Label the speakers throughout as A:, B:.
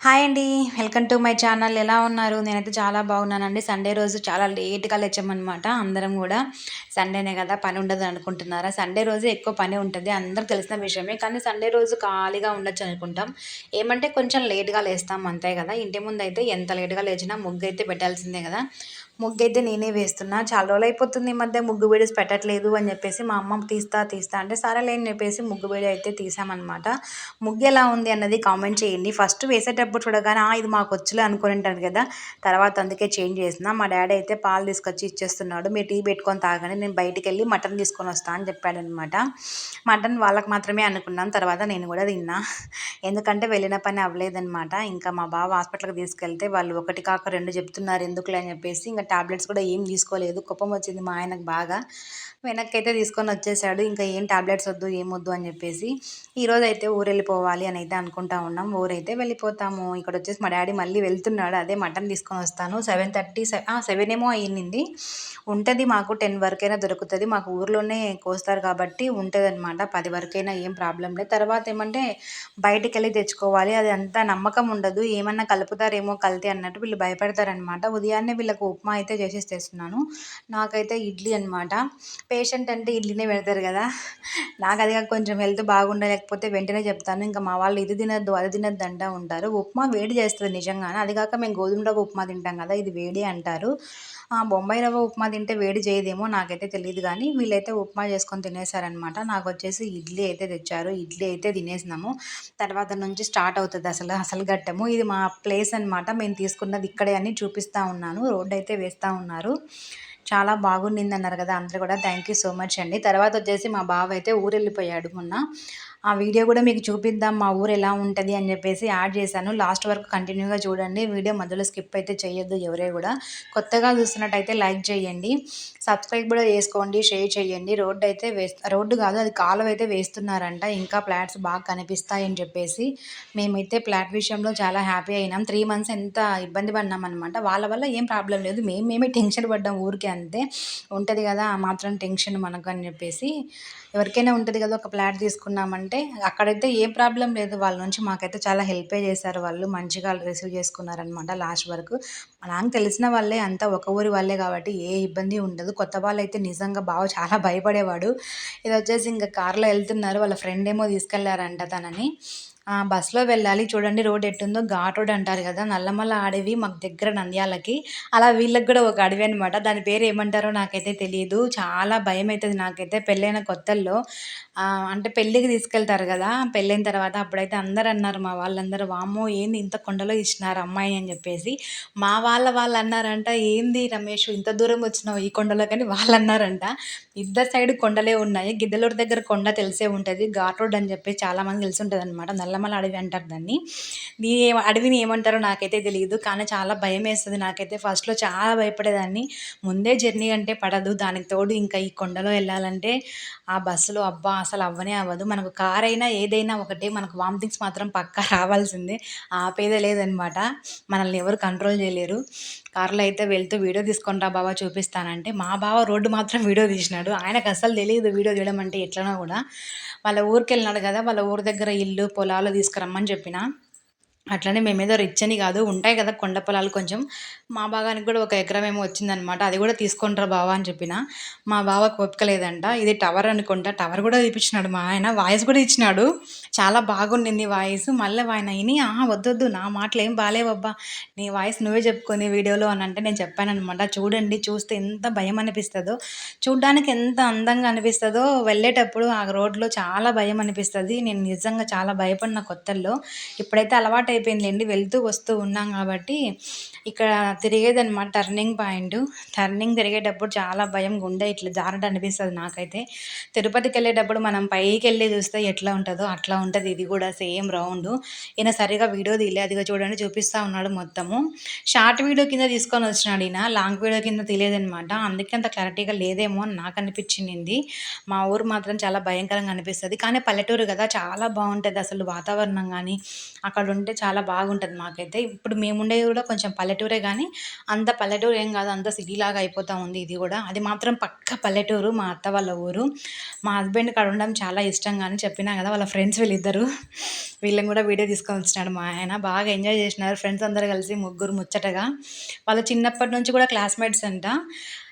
A: Hi అండి. Welcome to my channel. ఎలా ఉన్నారు? నేనైతే చాలా బాగున్నానండి. సండే రోజు చాలా లేట్గా లేచామన్నమాట. అందరం కూడా సండేనే కదా పని ఉండదు అనుకుంటున్నారా? సండే రోజు ఎక్కువ పని ఉంటుంది. అందరూ తెలిసిన విషయమే. కానీ సండే రోజు ఖాళీగా ఉండొచ్చు అనుకుంటాం. ఏమంటే కొంచెం లేట్గా లేస్తాం అంతే కదా. ఇంటి ముందు అయితే ఎంత లేట్గా లేచినా ముగ్గు అయితే పెట్టాల్సిందే కదా. ముగ్గు అయితే నేనే వేస్తున్నా. చాలా రోజులు అయిపోతుంది ఈ మధ్య ముగ్గు వీడియోస్ పెట్టట్లేదు అని చెప్పేసి మా అమ్మ తీస్తా తీస్తా అంటే సరేలే అని చెప్పేసి ముగ్గు వీడియో అయితే తీసామన్నమాట. ముగ్గు ఎలా ఉంది అన్నది కామెంట్ చేయండి. ఫస్ట్ వేసేటప్పుడు చూడగానే ఇది మాకు వచ్చులే అనుకుని ఉంటాను కదా. తర్వాత అందుకే చేంజ్ చేసిన మా డాడీ అయితే పాలు తీసుకొచ్చి ఇచ్చేస్తున్నాడు. మీరు టీ పెట్టుకొని తాగని నేను బయటికి వెళ్ళి మటన్ తీసుకొని వస్తా అని చెప్పాడనమాట మటన్ వాళ్ళకి మాత్రమే అనుకున్నాను తర్వాత నేను కూడా తిన్నా. ఎందుకంటే వెళ్ళిన పని అవ్వలేదనమాట ఇంకా మా బావ హాస్పిటల్కి తీసుకెళ్తే వాళ్ళు ఒకటి కాక రెండు చెప్తున్నారు. ఎందుకులే అని చెప్పేసి ఇంకా టాబ్లెట్స్ కూడా ఏం తీసుకోలేదు. కుప్పం వచ్చింది మా ఆయనకు బాగా. వెనక్కైతే తీసుకొని వచ్చేసాడు. ఇంకా ఏం టాబ్లెట్స్ వద్దు ఏం వద్దు అని చెప్పేసి ఈరోజు అయితే ఊరు వెళ్ళిపోవాలి అని అయితే అనుకుంటా ఉన్నాం. ఊరైతే వెళ్ళిపోతాము. ఇక్కడ వచ్చేసి మా డాడీ మళ్ళీ వెళ్తున్నాడు. అదే మటన్ తీసుకొని వస్తాను. సెవెన్ థర్టీ సెవెన్ ఏమో అయ్యింది. ఉంటుంది మాకు టెన్ వరకైనా దొరుకుతుంది. మాకు ఊర్లోనే కోస్తారు కాబట్టి ఉంటుంది అనమాట పది వరకైనా ఏం ప్రాబ్లం లేదు. తర్వాత ఏమంటే బయటికి వెళ్ళి తెచ్చుకోవాలి. అది అంత నమ్మకం ఉండదు. ఏమన్నా కలుపుతారేమో కల్తీ అన్నట్టు వీళ్ళు భయపడతారనమాట ఉదయాన్నే వీళ్ళకు ఉప్మా అయితే చేసేసి తెస్తున్నాను. నాకైతే ఇడ్లీ అనమాట పేషెంట్ అంటే ఇడ్లీనే పెడతారు కదా. నాకు అది కొంచెం హెల్త్ బాగుండలేకపోతే వెంటనే చెప్తాను. ఇంకా మా వాళ్ళు ఇది తినద్దు అది తినద్దు అంటూ ఉంటారు. ఉప్మా వేడి చేస్తుంది నిజంగానే. అది కాక మేము గోధుమ రవ్వ ఉప్మా తింటాం కదా ఇది వేడి అంటారు. బొంబాయి రవ్వ ఉప్మా తింటే వేడి చేయదేమో నాకైతే తెలియదు కానీ వీళ్ళైతే ఉప్మా చేసుకొని తినేసారనమాట నాకు వచ్చేసి ఇడ్లీ అయితే తెచ్చారు. ఇడ్లీ అయితే తినేసినాము. తర్వాత నుంచి స్టార్ట్ అవుతుంది అసలు అసలు గట్టము ఇది మా ప్లేస్ అనమాట మేము తీసుకున్నది ఇక్కడే అని చూపిస్తూ ఉన్నాను. రోడ్ అయితే వేస్తూ ఉన్నారు. చాలా బాగుండింది అన్నారు కదా అందరూ కూడా. థ్యాంక్ యూ సో మచ్ అండి. తర్వాత వచ్చేసి మా బావ అయితే ఊరు వెళ్ళిపోయాడు మొన్న. ఆ వీడియో కూడా మీకు చూపిద్దాం మా ఊరు ఎలా ఉంటుంది అని చెప్పేసి యాడ్ చేశాను. లాస్ట్ వరకు కంటిన్యూగా చూడండి వీడియో మధ్యలో స్కిప్ అయితే చేయొద్దు ఎవరే కూడా. కొత్తగా చూస్తున్నట్టయితే లైక్ చేయండి సబ్స్క్రైబ్ కూడా చేసుకోండి షేర్ చేయండి. రోడ్డు అయితే రోడ్డు కాదు అది కాలువ అయితే వేస్తున్నారంట ఇంకా ఫ్లాట్స్ బాగా కనిపిస్తాయని చెప్పేసి మేమైతే ఫ్లాట్ విషయంలో చాలా హ్యాపీ అయినాం. త్రీ మంత్స్ ఎంత ఇబ్బంది పడినాం అనమాట వాళ్ళ వల్ల ఏం ప్రాబ్లం లేదు మేము మేమే టెన్షన్ పడ్డాం ఊరికే అంతే. ఉంటుంది కదా ఆ మాత్రం టెన్షన్ మనకు అని చెప్పేసి. ఎవరికైనా ఉంటుంది కదా ఒక ఫ్లాట్ తీసుకున్నామంటే అక్కడైతే ఏ ప్రాబ్లం లేదు. వాళ్ళ నుంచి మాకైతే చాలా హెల్పే చేశారు. వాళ్ళు మంచిగా రిసీవ్ చేసుకున్నారనమాట లాస్ట్ వరకు. నాకు తెలిసిన వాళ్ళే అంతా ఒక ఊరి వాళ్ళే కాబట్టి ఏ ఇబ్బంది ఉండదు. కొత్త వాళ్ళు అయితే నిజంగా బాగా చాలా భయపడేవాడు. ఇది వచ్చేసి ఇంకా కార్లో వెళ్తున్నారు. వాళ్ళ ఫ్రెండ్ ఏమో తీసుకెళ్ళారంట తనని. బస్సులో వెళ్ళాలి. చూడండి రోడ్ ఎట్టుందో ఘాట్ రోడ్ అంటారు కదా. నల్లమల్ల అడవి మాకు దగ్గర నంద్యాలకి. అలా వీళ్ళకి కూడా ఒక అడవి అనమాట దాని పేరు ఏమంటారో నాకైతే తెలియదు చాలా భయం అవుతుంది నాకైతే. పెళ్ళైన కొత్తల్లో అంటే పెళ్ళికి తీసుకెళ్తారు కదా. పెళ్ళైన తర్వాత అప్పుడైతే అందరు అన్నారు మా వాళ్ళందరూ వామ్మో ఏంది ఇంత కొండలో ఇచ్చినారు అమ్మాయి అని చెప్పేసి. మా వాళ్ళ వాళ్ళు అన్నారంట ఏంది రమేష్ ఇంత దూరం వచ్చినావు ఈ కొండలో? కానీ వాళ్ళు అన్నారంట. ఇద్దరు సైడ్ కొండలే ఉన్నాయి. గిద్దలూరు దగ్గర కొండ తెలిసే ఉంటుంది. ఘాట్ రోడ్ అని చెప్పి చాలామంది తెలిసి ఉంటుంది అనమాట నల్లమల అడవి అంటారు దాన్ని. దీని అడవిని ఏమంటారో నాకైతే తెలియదు కానీ చాలా భయం వేస్తుంది నాకైతే. ఫస్ట్లో చాలా భయపడేదాన్ని. ముందే జర్నీ అంటే పడదు. దానికి తోడు ఇంకా ఈ కొండలో వెళ్ళాలంటే ఆ బస్సులో అబ్బా అసలు అవ్వనే అవ్వదు. మనకు కార్ అయినా ఏదైనా ఒకటే. మనకు వామిటింగ్స్ మాత్రం పక్కా రావాల్సిందే. ఆపేదే లేదనమాట మనల్ని ఎవరు కంట్రోల్ చేయలేరు. కార్లో అయితే వెళ్తూ వీడియో తీసుకుంటా బాబా చూపిస్తానంటే మా బావ రోడ్డు మాత్రం వీడియో తీసినాడు. ఆయనకు అసలు తెలియదు వీడియో తీయడం అంటే ఎట్లనో కూడా. వాళ్ళ ఊరికి వెళ్ళినాడు కదా వాళ్ళ ఊరి దగ్గర ఇల్లు పొలాలు తీసుకురమ్మని చెప్పిన. అట్లనే మేమేదో రిచ్ అని కాదు ఉంటాయి కదా కొండ పొలాలు కొంచెం. మా భాగానికి కూడా ఒక ఎకరం ఏమో వచ్చిందనమాట అది కూడా తీసుకుంటారా బావా అని చెప్పిన. మా బావకు లేదంట. ఇది టవర్ అనుకుంటా. టవర్ కూడా తీపించినాడు మా ఆయన. వాయిస్ కూడా ఇచ్చినాడు. చాలా బాగుండింది వాయిస్ మళ్ళీ ఆయన విని ఆహా వద్దొద్దు. నా మాటలు ఏం బాగాలేవబ్బా నీ వాయిస్ నువ్వే చెప్పుకొని వీడియోలో అని అంటే నేను చెప్పానమాట చూడండి చూస్తే ఎంత భయం అనిపిస్తుందో. చూడడానికి ఎంత అందంగా అనిపిస్తుందో. వెళ్ళేటప్పుడు ఆ రోడ్లో చాలా భయం అనిపిస్తుంది. నేను నిజంగా చాలా భయపడిన కొత్తల్లో. ఇప్పుడైతే అలవాటు అయిపోయిందిలేండి. వెళ్తూ వస్తూ ఉన్నాం కాబట్టి ఇక్కడ తిరిగేది అనమాట టర్నింగ్ పాయింట్ టర్నింగ్ తిరిగేటప్పుడు చాలా భయం గుండె ఇట్లా జారట అనిపిస్తుంది నాకైతే. తిరుపతికి వెళ్ళేటప్పుడు మనం పైకి వెళ్ళి చూస్తే ఎట్లా ఉంటుందో అట్లా ఉంటుంది. ఇది కూడా సేమ్ రౌండ్ ఈయన సరిగా వీడియో తీలే అదిగా చూడండి చూపిస్తూ ఉన్నాడు మొత్తము. షార్ట్ వీడియో కింద తీసుకొని వచ్చినాడు ఈయన. లాంగ్ వీడియో కింద తెలియదనమాట అందుకే అంత క్లారిటీగా లేదేమో అని నాకు అనిపించింది. మా ఊరు మాత్రం చాలా భయంకరంగా అనిపిస్తుంది. కానీ పల్లెటూరు కదా చాలా బాగుంటుంది అసలు వాతావరణం కానీ అక్కడ ఉంటే చాలా బాగుంటుంది మాకైతే. ఇప్పుడు మేముండేది కూడా కొంచెం పల్లెటూరే కానీ అంత పల్లెటూరు ఏం కాదు అంత సిటీలాగా అయిపోతా ఉంది ఇది కూడా అది మాత్రం పక్క పల్లెటూరు మా అత్త వాళ్ళ ఊరు. మా హస్బెండ్ కాడ ఉండడం చాలా ఇష్టం కానీ చెప్పినా కదా వాళ్ళ ఫ్రెండ్స్ వీళ్ళిద్దరు. వీళ్ళని కూడా వీడియో తీసుకొనొచ్చినాడు మా ఆయన. బాగా ఎంజాయ్ చేసినారు ఫ్రెండ్స్ అందరూ కలిసి ముగ్గురు ముచ్చటగా. వాళ్ళు చిన్నప్పటి నుంచి కూడా క్లాస్‌మేట్స్ అంట.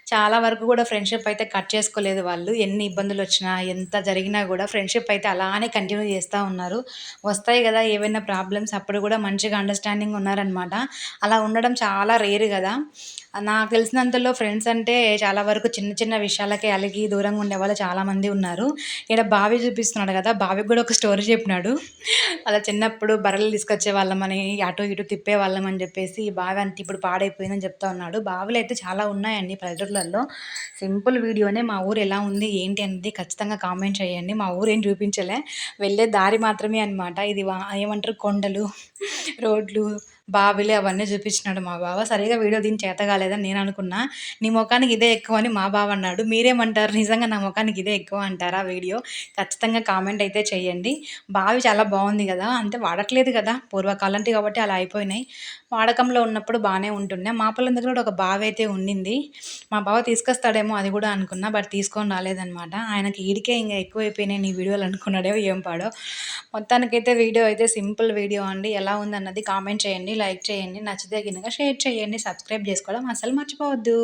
A: చాలా వరకు కూడా ఫ్రెండ్‌షిప్ అయితే కట్ చేసుకోలేదు వాళ్ళు. ఎన్ని ఇబ్బందులు వచ్చినా ఎంత జరిగినా కూడా ఫ్రెండ్‌షిప్ అయితే అలానే కంటిన్యూ చేస్తూ ఉన్నారు. వస్తాయి కదా ఏవైనా ప్రాబ్లమ్స్ అప్పుడు కూడా మంచిగా అండర్‌స్టాండింగ్ ఉన్నారనమాట. అలా ఉండడం చాలా రేరు కదా నాకు తెలిసినంతలో ఫ్రెండ్స్ అంటే చాలా వరకు చిన్న చిన్న విషయాలకే అలిగి దూరంగా ఉండే వాళ్ళు చాలామంది ఉన్నారు. ఈడ బావి చూపిస్తున్నాడు కదా బావికి కూడా ఒక స్టోరీ చెప్పినాడు. అలా చిన్నప్పుడు బర్రెలు తీసుకొచ్చే వాళ్ళమని అటు ఇటు తిప్పే అని చెప్పేసి ఈ బావి అంటే ఇప్పుడు పాడైపోయిందని చెప్తా ఉన్నాడు. బావులైతే చాలా ఉన్నాయండి పల్లెటూర్లలో. సింపుల్ వీడియోనే మా ఊరు ఎలా ఉంది, ఏంటి అనేది ఖచ్చితంగా కామెంట్ చేయండి. మా ఊరేం చూపించలే. వెళ్ళే దారి మాత్రమే అనమాట. ఇది వా ఏమంటారు కొండలు, రోడ్లు, బావిలు అవన్నీ చూపించినాడు మా బావ. సరిగా వీడియో దీని చేత కాలేదని నేను అనుకున్నా. నీ ముఖానికి ఇదే ఎక్కువ అని మా బావ అన్నాడు. మీరేమంటారు? నిజంగా నా మొఖానికి ఇదే ఎక్కువ అంటారా వీడియో? ఖచ్చితంగా కామెంట్ అయితే చేయండి. బావి చాలా బాగుంది కదా అంతే వాడట్లేదు కదా పూర్వకాలంటి కాబట్టి అలా అయిపోయినాయి. వాడకంలో ఉన్నప్పుడు బాగానే ఉంటుండే. మా పొలం దగ్గర కూడా ఒక బావి అయితే ఉండింది. మా బావ తీసుకొస్తాడేమో అది కూడా అనుకున్నా. బట్ తీసుకొని రాలేదనమాట. ఆయనకి ఈడికే ఇంగ ఎక్కువైపోయినాయి నీ వీడియోలు అనుకున్నాడో ఏం పాడో. మొత్తానికైతే వీడియో అయితే సింపుల్ వీడియో అండి. ఎలా ఉందన్నది కామెంట్ చేయండి. లైక్ చేయండి. నచ్చితే గనుక షేర్ చేయండి. సబ్స్క్రైబ్ చేసుకోవడం అసలు మర్చిపోవద్దు.